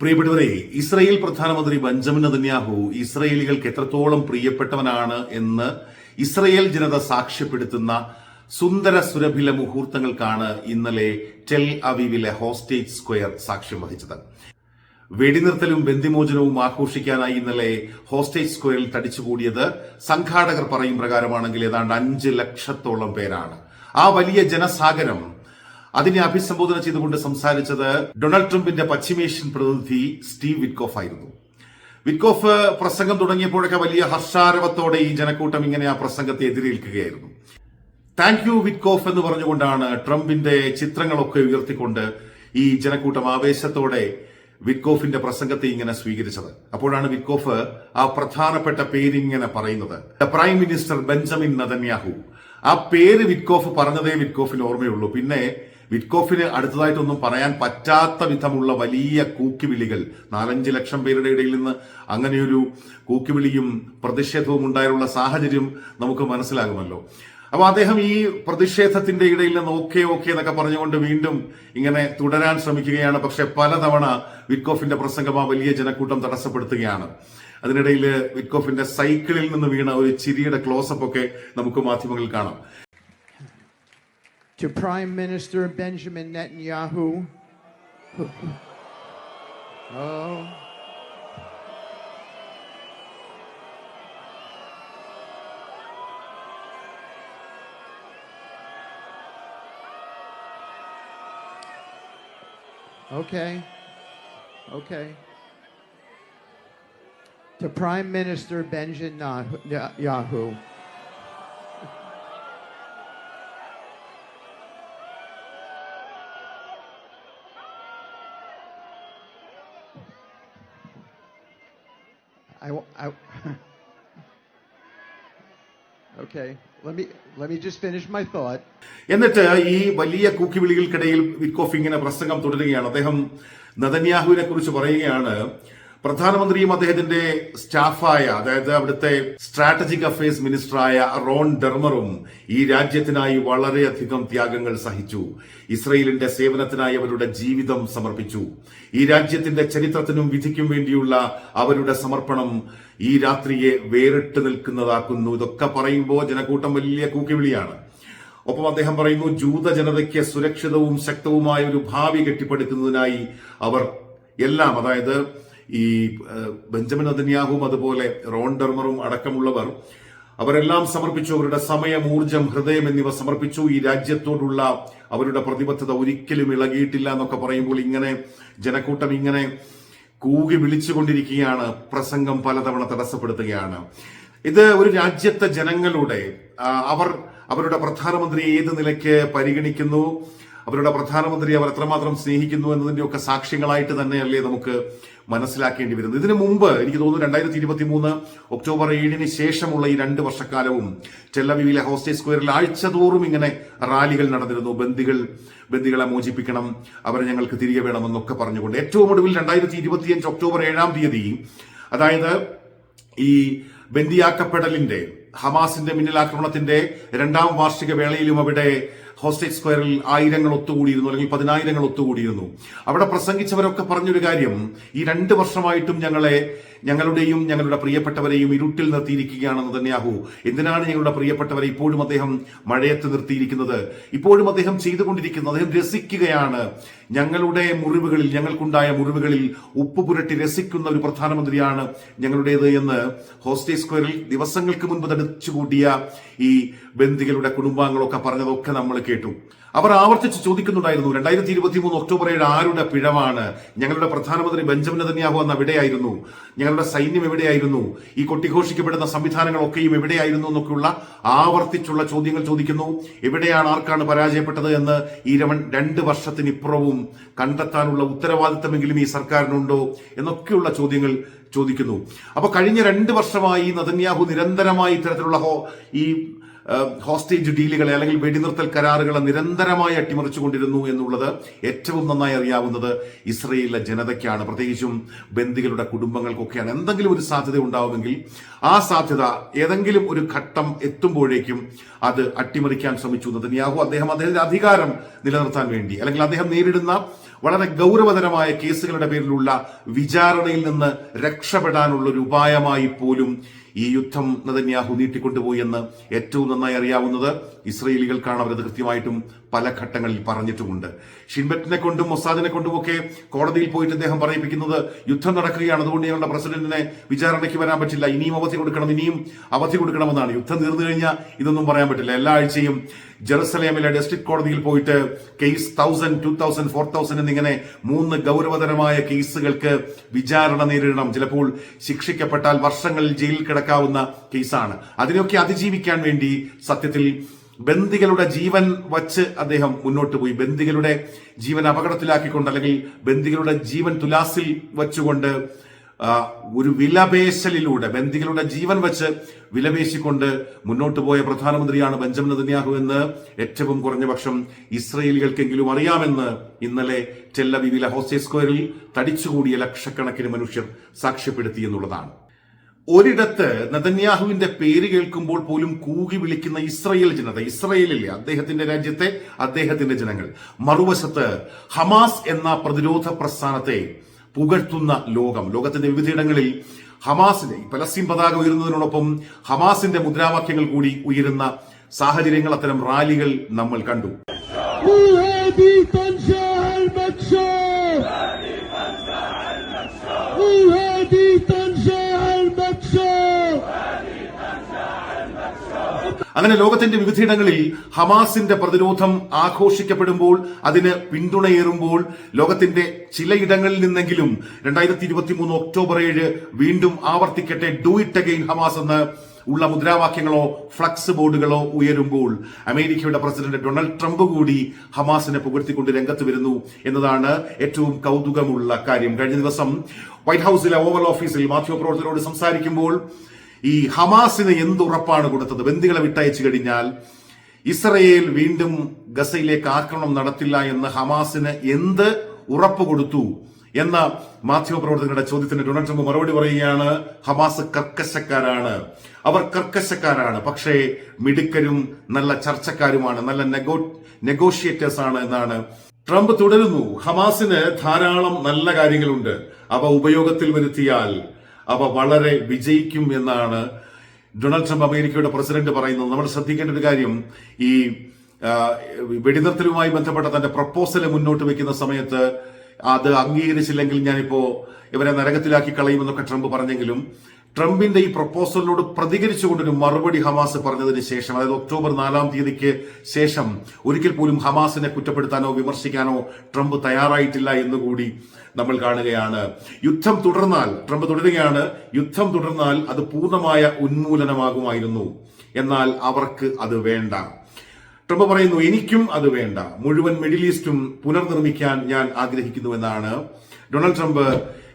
പ്രിയപ്പെട്ടവരെ ഇസ്രയേൽ പ്രധാനമന്ത്രി Benjamin Netanyahu ഇസ്രയേലികൾക്ക് എത്രത്തോളം പ്രിയപ്പെട്ടവനാണ് എന്ന് ഇസ്രയേൽ ജനത സാക്ഷ്യപ്പെടുത്തുന്ന സുന്ദര സുരഭില മുഹൂർത്തങ്ങൾക്കാണ് ഇന്നലെ ടെൽ അവീവിലെ ഹോസ്റ്റേജ് സ്ക്വയർ സാക്ഷ്യം വഹിച്ചത്. വെടിനിർത്തലും ബന്ധിമോചനവും ആഘോഷിക്കാനായി ഇന്നലെ ഹോസ്റ്റേജ് സ്ക്വയറിൽ തടിച്ചുകൂടിയത് സംഘാടകർ പറയും പ്രകാരമാണെങ്കിൽ ഏതാണ്ട് അഞ്ച് ലക്ഷത്തോളം പേരാണ്. ആ വലിയ ജനസാഗരം അതിനെ അഭിസംബോധന ചെയ്തുകൊണ്ട് സംസാരിച്ചത് ഡൊണാൾഡ് ട്രംപിന്റെ പശ്ചിമേഷ്യൻ പ്രതിനിധി സ്റ്റീവ് വിറ്റ്കോഫ് ആയിരുന്നു. വിറ്റ്കോഫ് പ്രസംഗം തുടങ്ങിയപ്പോഴൊക്കെ വലിയ ഹർഷാരവത്തോടെ ഈ ജനക്കൂട്ടം ഇങ്ങനെ ആ പ്രസംഗത്തെ എതിരേൽക്കുകയായിരുന്നു. താങ്ക് യു വിറ്റ്കോഫ് എന്ന് പറഞ്ഞുകൊണ്ടാണ് ട്രംപിന്റെ ചിത്രങ്ങളൊക്കെ ഉയർത്തിക്കൊണ്ട് ഈ ജനക്കൂട്ടം ആവേശത്തോടെ വിറ്റ്കോഫിന്റെ പ്രസംഗത്തെ ഇങ്ങനെ സ്വീകരിച്ചത്. അപ്പോഴാണ് വിറ്റ്കോഫ് ആ പ്രധാനപ്പെട്ട പേരിങ്ങനെ പറയുന്നത്. Prime minister Benjamin Netanyahu. ആ പേര് വിറ്റ്കോഫ് പറഞ്ഞതേ വിറ്റ്കോഫിന് ഓർമ്മയുള്ളൂ. പിന്നെ വിറ്റ്കോഫിന് അടുത്തതായിട്ടൊന്നും പറയാൻ പറ്റാത്ത വിധമുള്ള വലിയ കൂക്കിവിളികൾ. നാലഞ്ച് ലക്ഷം പേരുടെ ഇടയിൽ നിന്ന് അങ്ങനെയൊരു കൂക്കിവിളിയും പ്രതിഷേധവും ഉണ്ടായുള്ള സാഹചര്യം നമുക്ക് മനസ്സിലാകുമല്ലോ. അപ്പൊ അദ്ദേഹം ഈ പ്രതിഷേധത്തിന്റെ ഇടയിൽ നിന്ന് ഓക്കെ ഓക്കെ എന്നൊക്കെ പറഞ്ഞുകൊണ്ട് വീണ്ടും ഇങ്ങനെ തുടരാൻ ശ്രമിക്കുകയാണ്. പക്ഷെ പലതവണ വിറ്റ്കോഫിന്റെ പ്രസംഗം ആ വലിയ ജനക്കൂട്ടം തടസ്സപ്പെടുത്തുകയാണ്. അതിനിടയിൽ വിറ്റ്കോഫിന്റെ സൈക്കിളിൽ നിന്ന് വീണ ഒരു ചിരിയുടെ ക്ലോസപ്പ് ഒക്കെ നമുക്ക് മാധ്യമങ്ങളിൽ കാണാം. To Prime Minister Benjamin Netanyahu. Oh. Okay. Okay. To Prime Minister Benjamin Netanyahu. I, I- okay. എന്നിട്ട് ഈ വലിയ കൂക്കിവിളികൾക്കിടയിൽ വിക്കോഫ് ഇങ്ങനെ പ്രസംഗം തുടരുകയാണ് അദ്ദേഹം നദന്യാഹുവിനെ കുറിച്ച് പറയുകയാണ് പ്രധാനമന്ത്രിയും അദ്ദേഹത്തിന്റെ സ്റ്റാഫായ അതായത് അവിടുത്തെ സ്ട്രാറ്റജിക് അഫയേഴ്സ് മിനിസ്റ്ററായ റോൺ ഡെർമറും ഈ രാജ്യത്തിനായി വളരെയധികം ത്യാഗങ്ങൾ സഹിച്ചു. ഇസ്രയേലിന്റെ സേവനത്തിനായി അവരുടെ ജീവിതം സമർപ്പിച്ചു. ഈ രാജ്യത്തിന്റെ ചരിത്രത്തിനും വിധിക്കും വേണ്ടിയുള്ള അവരുടെ സമർപ്പണം ഈ രാത്രിയെ വേറിട്ട് നിൽക്കുന്നതാക്കുന്നു. ഇതൊക്കെ പറയുമ്പോൾ ജനക്കൂട്ടം വലിയ കൂക്കിവിളിയാണ്. ഒപ്പം അദ്ദേഹം പറയുന്നു ജൂത ജനതയ്ക്ക് സുരക്ഷിതവും ശക്തവുമായ ഒരു ഭാവി കെട്ടിപ്പടുക്കുന്നതിനായി അവർ എല്ലാം അതായത് ഈ ബെഞ്ചമിൻ നദന്യാഹുവും അതുപോലെ റോൺ ഡർമറും അടക്കമുള്ളവർ അവരെല്ലാം സമർപ്പിച്ചു. അവരുടെ സമയം ഊർജം ഹൃദയം എന്നിവ സമർപ്പിച്ചു. ഈ രാജ്യത്തോടുള്ള അവരുടെ പ്രതിബദ്ധത ഒരിക്കലും ഇളകിയിട്ടില്ല എന്നൊക്കെ പറയുമ്പോൾ ഇങ്ങനെ ജനക്കൂട്ടം ഇങ്ങനെ കൂകി വിളിച്ചുകൊണ്ടിരിക്കുകയാണ്. പ്രസംഗം പലതവണ തടസ്സപ്പെടുത്തുകയാണ്. ഇത് ഒരു രാജ്യത്തെ ജനങ്ങളുടെ അവർ അവരുടെ പ്രധാനമന്ത്രി ഏത് നിലയ്ക്ക് പരിഗണിക്കുന്നു? അവരുടെ പ്രധാനമന്ത്രി അവർ എത്രമാത്രം സ്നേഹിക്കുന്നു എന്നതിന്റെ ഒക്കെ സാക്ഷ്യങ്ങളായിട്ട് തന്നെയല്ലേ നമുക്ക് മനസ്സിലാക്കേണ്ടി വരുന്നത്. ഇതിനു മുമ്പ് എനിക്ക് തോന്നുന്നു രണ്ടായിരത്തി ഇരുപത്തി മൂന്ന് ഒക്ടോബർ ഏഴിന് ശേഷമുള്ള ഈ രണ്ട് വർഷക്കാലവും ചെല്ലവിയിലെ ഹോസ്റ്റേ സ്ക്വയറിൽ ആഴ്ചതോറും ഇങ്ങനെ റാലികൾ നടന്നിരുന്നു. ബന്ദികൾ ബന്ദികളെ മോചിപ്പിക്കണം അവരെ ഞങ്ങൾക്ക് തിരികെ വേണമെന്നൊക്കെ പറഞ്ഞുകൊണ്ട്. ഏറ്റവും ഒടുവിൽ രണ്ടായിരത്തി ഇരുപത്തിയഞ്ച് ഒക്ടോബർ ഏഴാം തീയതി അതായത് ഈ ബന്ദിയാക്കപ്പെടലിന്റെ ഹമാസിന്റെ മിന്നലാക്രമണത്തിന്റെ രണ്ടാം വാർഷിക വേളയിലും അവിടെ ഹോസ്റ്റേജ് സ്ക്വയറിൽ ആയിരങ്ങൾ ഒത്തുകൂടിയിരുന്നു അല്ലെങ്കിൽ പതിനായിരങ്ങൾ ഒത്തുകൂടിയിരുന്നു. അവിടെ പ്രസംഗിച്ചവരൊക്കെ പറഞ്ഞൊരു കാര്യം ഈ രണ്ട് വർഷമായിട്ടും ഞങ്ങളെ ഞങ്ങളുടെയും ഞങ്ങളുടെ പ്രിയപ്പെട്ടവരെയും ഇരുട്ടിൽ നിർത്തിയിരിക്കുകയാണ് തന്നെയാകൂ എന്തിനാണ് ഞങ്ങളുടെ പ്രിയപ്പെട്ടവരെ ഇപ്പോഴും അദ്ദേഹം മഴയത്ത് നിർത്തിയിരിക്കുന്നത്? ഇപ്പോഴും അദ്ദേഹം ചെയ്തുകൊണ്ടിരിക്കുന്നത് അദ്ദേഹം രസിക്കുകയാണ്. ഞങ്ങളുടെ മുറിവുകളിൽ ഞങ്ങൾക്കുണ്ടായ മുറിവുകളിൽ ഉപ്പ് പുരട്ടി രസിക്കുന്ന ഒരു പ്രധാനമന്ത്രിയാണ് ഞങ്ങളുടേത് എന്ന് ഹോസ്റ്റേജ് സ്ക്വയറിൽ ദിവസങ്ങൾക്ക് മുൻപ് തടിച്ചുകൂട്ടിയ ഈ ബന്ധികളുടെ കുടുംബാംഗങ്ങളൊക്കെ പറഞ്ഞതൊക്കെ നമ്മൾ കേട്ടു. അവർ ആവർത്തിച്ച് ചോദിക്കുന്നുണ്ടായിരുന്നു രണ്ടായിരത്തി ഇരുപത്തി മൂന്ന് ഒക്ടോബർ ഏഴ് ആരുടെ പിഴവാണ്? ഞങ്ങളുടെ പ്രധാനമന്ത്രി ബെഞ്ചമിൻ നെതന്യാഹു അന്ന് എവിടെയായിരുന്നു ഞങ്ങളുടെ സൈന്യം എവിടെയായിരുന്നു? ഈ കൊട്ടിഘോഷിക്കപ്പെടുന്ന സംവിധാനങ്ങളൊക്കെയും എവിടെയായിരുന്നു എന്നൊക്കെയുള്ള ആവർത്തിച്ചുള്ള ചോദ്യങ്ങൾ ചോദിക്കുന്നു. എവിടെയാണ് ആർക്കാണ് പരാജയപ്പെട്ടത് എന്ന് ഈ രമൺ രണ്ട് വർഷത്തിനിപ്പുറവും കണ്ടെത്താനുള്ള ഉത്തരവാദിത്തമെങ്കിലും ഈ സർക്കാരിനുണ്ടോ എന്നൊക്കെയുള്ള ചോദ്യങ്ങൾ ചോദിക്കുന്നു. അപ്പൊ കഴിഞ്ഞ രണ്ട് വർഷമായി നതന്യാഹു നിരന്തരമായി ഇത്തരത്തിലുള്ള ഈ ഹോസ്റ്റേജ് ഡീലുകളെ അല്ലെങ്കിൽ വെടിനിർത്തൽ കരാറുകളെ നിരന്തരമായി അട്ടിമറിച്ചുകൊണ്ടിരുന്നു എന്നുള്ളത് ഏറ്റവും നന്നായി അറിയാവുന്നത് ഇസ്രയേലിലെ ജനതയ്ക്കാണ്. പ്രത്യേകിച്ചും ബന്ദികളുടെ കുടുംബങ്ങൾക്കൊക്കെയാണ്. എന്തെങ്കിലും ഒരു സാധ്യത ഉണ്ടാവുമെങ്കിൽ ആ സാധ്യത ഏതെങ്കിലും ഒരു ഘട്ടം എത്തുമ്പോഴേക്കും അത് അട്ടിമറിക്കാൻ ശ്രമിച്ചു. നെതന്യാഹു അദ്ദേഹം അദ്ദേഹത്തിന്റെ അധികാരം നിലനിർത്താൻ വേണ്ടി അല്ലെങ്കിൽ അദ്ദേഹം നേരിടുന്ന വളരെ ഗൗരവതരമായ കേസുകളുടെ പേരിലുള്ള വിചാരണയിൽ നിന്ന് രക്ഷപ്പെടാനുള്ള ഒരു ഉപായമായി പോലും ഈ യുദ്ധം നദന്യാഹു നീട്ടിക്കൊണ്ടുപോയി എന്ന് ഏറ്റവും നന്നായി അറിയാവുന്നത് ഇസ്രയേലികൾക്കാണ് അവരത് കൃത്യമായിട്ടും പല ഘട്ടങ്ങളിൽ പറഞ്ഞിട്ടുമുണ്ട്. ഷിൻബറ്റിനെ കൊണ്ടും മൊസാദിനെ കൊണ്ടും ഒക്കെ കോടതിയിൽ പോയിട്ട് അദ്ദേഹം പറയിപ്പിക്കുന്നത് യുദ്ധം നടക്കുകയാണ്. അതുകൊണ്ട് ഞങ്ങളുടെ പ്രസിഡന്റിനെ വിചാരണയ്ക്ക് വരാൻ പറ്റില്ല. ഇനിയും അവധി കൊടുക്കണം ഇനിയും അവധി കൊടുക്കണമെന്നാണ്. യുദ്ധം തീർന്നു കഴിഞ്ഞാൽ ഇതൊന്നും പറയാൻ പറ്റില്ല. എല്ലാ ആഴ്ചയും ജെറുസലേമിലെ ഡിസ്ട്രിക്ട് കോടതിയിൽ പോയിട്ട് case thousand two thousand four thousand എന്നിങ്ങനെ മൂന്ന് ഗൗരവതരമായ കേസുകൾക്ക് വിചാരണ നേരിടണം. ചിലപ്പോൾ ശിക്ഷിക്കപ്പെട്ടാൽ വർഷങ്ങളിൽ ജയിലിൽ കിടക്കാവുന്ന കേസാണ്. അതിനൊക്കെ അതിജീവിക്കാൻ വേണ്ടി സത്യത്തിൽ ബന്ദികളുടെ ജീവൻ വച്ച് അദ്ദേഹം മുന്നോട്ട് പോയി. ബന്ദികളുടെ ജീവൻ അപകടത്തിലാക്കിക്കൊണ്ട് അല്ലെങ്കിൽ ബന്ദികളുടെ ജീവൻ തുലാസിൽ വച്ചുകൊണ്ട് ഒരു വിലപേശലിലൂടെ ബന്ദികളുടെ ജീവൻ വച്ച് വിലപേശിക്കൊണ്ട് മുന്നോട്ട് പോയ പ്രധാനമന്ത്രിയാണ് ബെഞ്ചമിൻ നെതന്യാഹു എന്ന് ഏറ്റവും കുറഞ്ഞ പക്ഷം ഇസ്രയേലികൾക്കെങ്കിലും അറിയാമെന്ന് ഇന്നലെ ടെല്ലവിവിലെ ഹോസ്റ്റേ സ്ക്വയറിൽ തടിച്ചുകൂടിയ ലക്ഷക്കണക്കിന് മനുഷ്യർ സാക്ഷ്യപ്പെടുത്തി എന്നുള്ളതാണ്. ഒരിടത്ത് നെതന്യാഹുവിന്റെ പേര് കേൾക്കുമ്പോൾ പോലും കൂകി വിളിക്കുന്ന ഇസ്രയേൽ ജനത ഇസ്രയേലിലെ അദ്ദേഹത്തിന്റെ രാജ്യത്തെ അദ്ദേഹത്തിന്റെ ജനങ്ങൾ മറുവശത്ത് ഹമാസ് എന്ന പ്രതിരോധ പ്രസ്ഥാനത്തെ പുകഴ്ത്തുന്ന ലോകം ലോകത്തിന്റെ വിവിധയിടങ്ങളിൽ ഹമാസിനെ ഈ പലസ്തീൻ പതാക ഉയരുന്നതിനോടൊപ്പം ഹമാസിന്റെ മുദ്രാവാക്യങ്ങൾ കൂടി ഉയരുന്ന സാഹചര്യങ്ങൾ അത്തരം റാലികൾ നമ്മൾ കണ്ടു وهذه تنشأ المكشوف وهذه تنشأ المكشوف അങ്ങനെ ലോകത്തിന്റെ വിവിധയിടങ്ങളിൽ ഹമാസിന്റെ പ്രതിരോധം ആഘോഷിക്കപ്പെടുമ്പോൾ അതിന് പിന്തുണയേറുമ്പോൾ ലോകത്തിന്റെ ചിലയിടങ്ങളിൽ നിന്നെങ്കിലും രണ്ടായിരത്തി ഇരുപത്തി മൂന്ന് ഒക്ടോബർ ഏഴ് വീണ്ടും ആവർത്തിക്കട്ടെ ഡു ഇറ്റ് അഗെയിൻ ഹമാസ് എന്ന് ഉള്ള മുദ്രാവാക്യങ്ങളോ ഫ്ലക്സ് ബോർഡുകളോ ഉയരുമ്പോൾ അമേരിക്കയുടെ പ്രസിഡന്റ് ഡൊണാൾഡ് ട്രംപ് കൂടി ഹമാസിനെ പുകഴ്ത്തിക്കൊണ്ട് രംഗത്ത് വരുന്നു എന്നതാണ് ഏറ്റവും കൗതുകമുള്ള കാര്യം. കഴിഞ്ഞ ദിവസം വൈറ്റ് ഹൌസിലെ ഓവൽ ഓഫീസിൽ മാധ്യമപ്രവർത്തകരോട് സംസാരിക്കുമ്പോൾ ഈ ഹമാസിന് എന്ത് ഉറപ്പാണ് കൊടുത്തത്? ബന്ദികളെ വിട്ടയച്ചു കഴിഞ്ഞാൽ ഇസ്രയേൽ വീണ്ടും ഗസയിലേക്ക് ആക്രമണം നടത്തില്ല എന്ന് ഹമാസിന് എന്ത് ഉറപ്പ് കൊടുത്തു എന്ന മാധ്യമപ്രവർത്തകരുടെ ചോദ്യത്തിന് ഡൊണാൾഡ് ട്രംപ് മറുപടി പറയുകയാണ്. ഹമാസ് കർക്കശക്കാരാണ്. അവർ കർക്കശക്കാരാണ്. പക്ഷേ മിടുക്കരും നല്ല ചർച്ചക്കാരുമാണ് നല്ല നെഗോ നെഗോഷിയേറ്റേഴ്സ് ആണ് എന്നാണ്. ട്രംപ് തുടരുന്നു. ഹമാസിന് ധാരാളം നല്ല കാര്യങ്ങളുണ്ട്. അവ ഉപയോഗത്തിൽ വരുത്തിയാൽ അവ വളരെ വിജയിക്കും എന്നാണ് ഡൊണാൾഡ് ട്രംപ് അമേരിക്കയുടെ പ്രസിഡന്റ് പറയുന്നത്. നമ്മൾ ശ്രദ്ധിക്കേണ്ട ഒരു കാര്യം ഈ വെടിനിർത്തലുമായി ബന്ധപ്പെട്ട തന്റെ പ്രപ്പോസൽ മുന്നോട്ട് വെക്കുന്ന സമയത്ത് അത് അംഗീകരിച്ചില്ലെങ്കിൽ ഞാനിപ്പോ ഇവരെ നരകത്തിലാക്കി കളയുമെന്നൊക്കെ ട്രംപ് പറഞ്ഞെങ്കിലും ട്രംപിന്റെ ഈ പ്രപ്പോസലിനോട് പ്രതികരിച്ചുകൊണ്ടൊരു മറുപടി ഹമാസ് പറഞ്ഞതിന് ശേഷം അതായത് ഒക്ടോബർ നാലാം തീയതിക്ക് ശേഷം ഒരിക്കൽ പോലും ഹമാസിനെ കുറ്റപ്പെടുത്താനോ വിമർശിക്കാനോ ട്രംപ് തയ്യാറായിട്ടില്ല എന്നുകൂടി നമ്മൾ കാണുകയാണ്. യുദ്ധം തുടർന്നാൽ ട്രംപ് തുടരുകയാണ് യുദ്ധം തുടർന്നാൽ അത് പൂർണമായ ഉന്മൂലനമാകുമായിരുന്നു. എന്നാൽ അവർക്ക് അത് വേണ്ട. ട്രംപ് പറയുന്നു എനിക്കും അത് വേണ്ട. മുഴുവൻ മിഡിൽ ഈസ്റ്റും പുനർനിർമ്മിക്കാൻ ഞാൻ ആഗ്രഹിക്കുന്നുവെന്നാണ്. ഡൊണാൾഡ് ട്രംപ്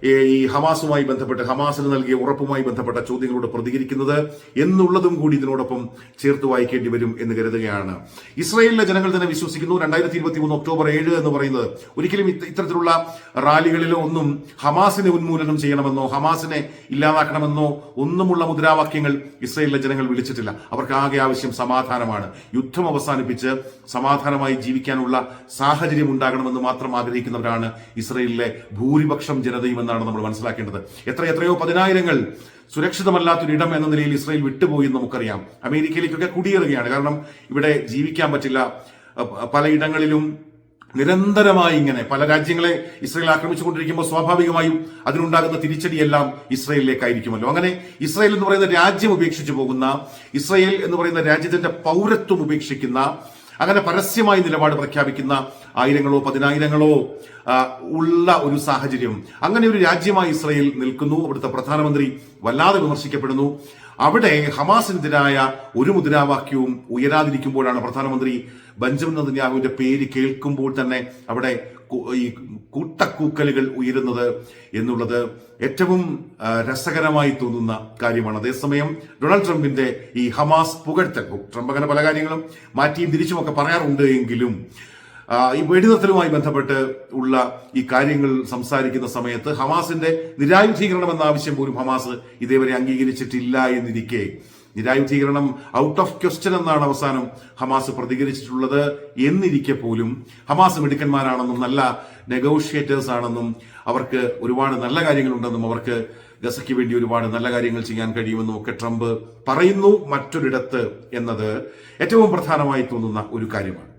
ഈ ഹമാസുമായി ബന്ധപ്പെട്ട് ഹമാസിന് നൽകിയ ഉറപ്പുമായി ബന്ധപ്പെട്ട ചോദ്യങ്ങളോട് പ്രതികരിക്കുന്നത് എന്നുള്ളതും കൂടി ഇതിനോടൊപ്പം ചേർത്ത് വായിക്കേണ്ടി വരും എന്ന് കരുതുകയാണ്. ഇസ്രയേലിലെ ജനങ്ങൾ തന്നെ വിശ്വസിക്കുന്നു രണ്ടായിരത്തി ഇരുപത്തി മൂന്ന് ഒക്ടോബർ ഏഴ് എന്ന് പറയുന്നത് ഒരിക്കലും ഇത്ത- ഇത്തരത്തിലുള്ള റാലികളിലോ ഒന്നും ഹമാസിനെ ഉന്മൂലനം ചെയ്യണമെന്നോ ഹമാസിനെ ഇല്ലാതാക്കണമെന്നോ ഒന്നുമുള്ള മുദ്രാവാക്യങ്ങൾ ഇസ്രയേലിലെ ജനങ്ങൾ വിളിച്ചിട്ടില്ല. അവർക്ക് ആകെ ആവശ്യം സമാധാനമാണ്. യുദ്ധം അവസാനിപ്പിച്ച് സമാധാനമായി ജീവിക്കാനുള്ള സാഹചര്യം ഉണ്ടാകണമെന്ന് മാത്രം ആഗ്രഹിക്കുന്നവരാണ് ഇസ്രയേലിലെ ഭൂരിപക്ഷം ജനതയും എന്നാണ് നമ്മൾ മനസ്സിലാക്കേണ്ടത്. എത്ര എത്രയോ പതിനായിരങ്ങൾ സുരക്ഷിതമല്ലാത്തൊരിടം എന്ന നിലയിൽ ഇസ്രയേൽ വിട്ടുപോയി എന്ന് നമുക്കറിയാം. അമേരിക്കയിലേക്കൊക്കെ കുടിയേറുകയാണ്. കാരണം ഇവിടെ ജീവിക്കാൻ പറ്റില്ല. പലയിടങ്ങളിലും നിരന്തരമായി ഇങ്ങനെ പല രാജ്യങ്ങളെ ഇസ്രയേൽ ആക്രമിച്ചുകൊണ്ടിരിക്കുമ്പോൾ സ്വാഭാവികമായും അതിനുണ്ടാകുന്ന തിരിച്ചടിയെല്ലാം ഇസ്രയേലിലേക്കായിരിക്കുമല്ലോ. അങ്ങനെ ഇസ്രയേൽ എന്ന് പറയുന്ന രാജ്യം ഉപേക്ഷിച്ചു പോകുന്ന ഇസ്രയേൽ എന്ന് പറയുന്ന രാജ്യത്തിന്റെ പൗരത്വം ഉപേക്ഷിക്കുന്ന അങ്ങനെ പരസ്യമായി നിലപാട് പ്രഖ്യാപിക്കുന്ന ആയിരങ്ങളോ പതിനായിരങ്ങളോ ഉള്ള ഒരു സാഹചര്യം. അങ്ങനെ ഒരു രാജ്യമായി ഇസ്രയേൽ നിൽക്കുന്നു. അവിടുത്തെ പ്രധാനമന്ത്രി വല്ലാതെ വിമർശിക്കപ്പെടുന്നു. അവിടെ ഹമാസിനെതിരായ ഒരു മുദ്രാവാക്യവും ഉയരാതിരിക്കുമ്പോഴാണ് പ്രധാനമന്ത്രി ബെഞ്ചമിൻ നെതന്യാഹുവിന്റെ പേര് കേൾക്കുമ്പോൾ തന്നെ അവിടെ ഈ കൂട്ടക്കൂക്കലുകൾ ഉയരുന്നത് എന്നുള്ളത് ഏറ്റവും രസകരമായി തോന്നുന്ന കാര്യമാണ്. അതേസമയം ഡൊണാൾഡ് ട്രംപിന്റെ ഈ ഹമാസ് പുകഴ്ത്തൽ ട്രംപ് അങ്ങനെ പല കാര്യങ്ങളും മാറ്റിയും തിരിച്ചുമൊക്കെ പറയാറുണ്ട് എങ്കിലും ഈ വെടിനിർത്തലുമായി ബന്ധപ്പെട്ട് ഉള്ള ഈ കാര്യങ്ങൾ സംസാരിക്കുന്ന സമയത്ത് ഹമാസിന്റെ നിരായുധീകരണം എന്ന ആവശ്യം പോലും ഹമാസ് ഇതേവരെ അംഗീകരിച്ചിട്ടില്ല എന്നിരിക്കെ നിരായുധീകരണം ഔട്ട് ഓഫ് ക്വസ്റ്റ്യൻ എന്നാണ് അവസാനം ഹമാസ് പ്രതികരിച്ചിട്ടുള്ളത് എന്നിരിക്കെ പോലും ഹമാസ് മിടുക്കന്മാരാണെന്നും നല്ല നെഗോഷിയേറ്റേഴ്സ് ആണെന്നും അവർക്ക് ഒരുപാട് നല്ല കാര്യങ്ങളുണ്ടെന്നും അവർക്ക് ഗസയ്ക്ക് വേണ്ടി ഒരുപാട് നല്ല കാര്യങ്ങൾ ചെയ്യാൻ കഴിയുമെന്നും ഒക്കെ ട്രംപ് പറയുന്നു മറ്റൊരിടത്ത് എന്നത് ഏറ്റവും പ്രധാനമായി തോന്നുന്ന ഒരു കാര്യമാണ്.